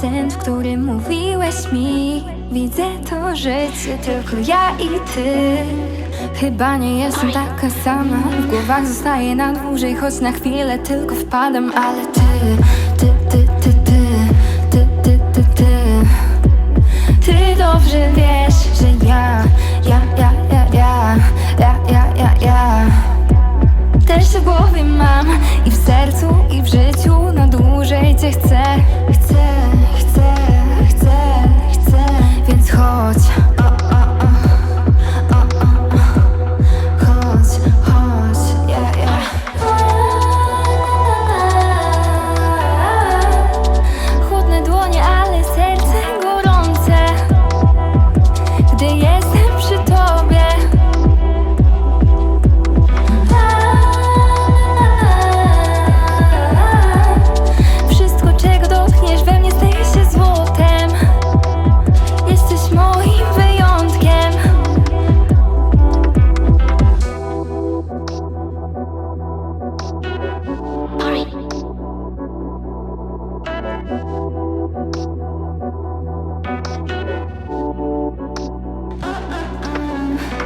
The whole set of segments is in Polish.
sen, w którym mówiłeś mi Widzę to życie, tylko ja i ty. Chyba nie jestem taka sama W głowach zostaję na dłużej, choć na chwilę tylko wpadam Ale ty, ty, ty, ty, ty, ty, ty, ty, ty. Ty dobrze wiesz, że ja, ja, ja, ja, ja, ja, ja, ja, ja. Też w głowie mam i w sercu, i w życiu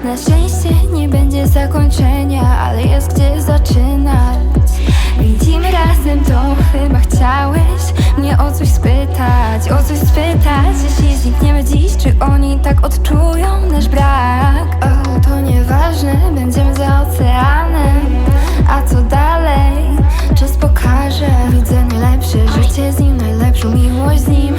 Na szczęście nie będzie zakończenia, ale jest gdzie zaczynać. Widzimy razem to, chyba chciałeś mnie o coś spytać O coś spytać, jeśli znikniemy dziś, czy oni tak odczują nasz brak? O, to nieważne, będziemy za oceanem. A co dalej? Czas pokaże. Widzę najlepsze życie z nim, najlepszą miłość z nim.